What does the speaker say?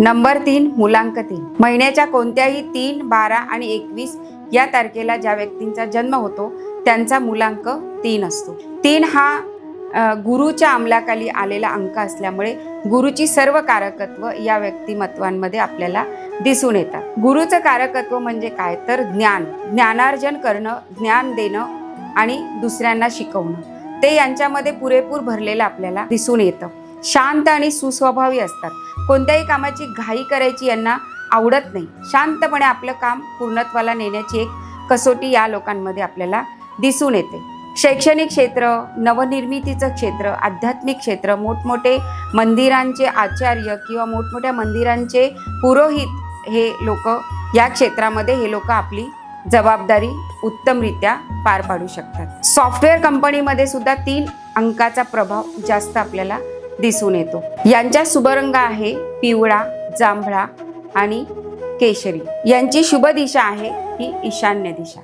Number तीन मुलांक तीन. महिन्याच्या कोणत्याही तीन बारा आणि एकवीस या तारखेला ज्या व्यक्तींचा जन्म होतो त्यांचा मुलांक तीन असतो. तीन हा गुरुच्या अंमलाखाली आलेला अंक असल्यामुळे गुरुची सर्व कारकत्व या व्यक्तिमत्वांमध्ये आपल्याला दिसून येतात. गुरुचं कारकत्व म्हणजे काय? तर ज्ञान. ज्ञानार्जन करणं ज्ञान देणं आणि दुसऱ्यांना शिकवणं. ते यांच्यामध्ये पुरेपूर भरलेलं आपल्याला दिसून येतं. शांत आणि सुस्वभावी असतात. कोणत्याही कामाची घाई करायची यांना आवडत नाही. शांतपणे आपलं काम पूर्णत्वाला नेण्याची एक कसोटी या लोकांमध्ये आपल्याला दिसून येते. शैक्षणिक क्षेत्र नवनिर्मितीचं क्षेत्र आध्यात्मिक क्षेत्र मोठमोठे मंदिरांचे आचार्य किंवा मोठमोठ्या मंदिरांचे पुरोहित हे लोक या क्षेत्रामध्ये हे लोक आपली जबाबदारी उत्तमरित्या पार पाडू शकतात. सॉफ्टवेअर कंपनीमध्ये सुद्धा तीन अंकाचा प्रभाव जास्त आपल्याला दिसून येतो. यांच्या शुभरंग आहे पिवळा जांभळा आणि केशरी. यांची शुभ दिशा आहे ही ईशान्य दिशा.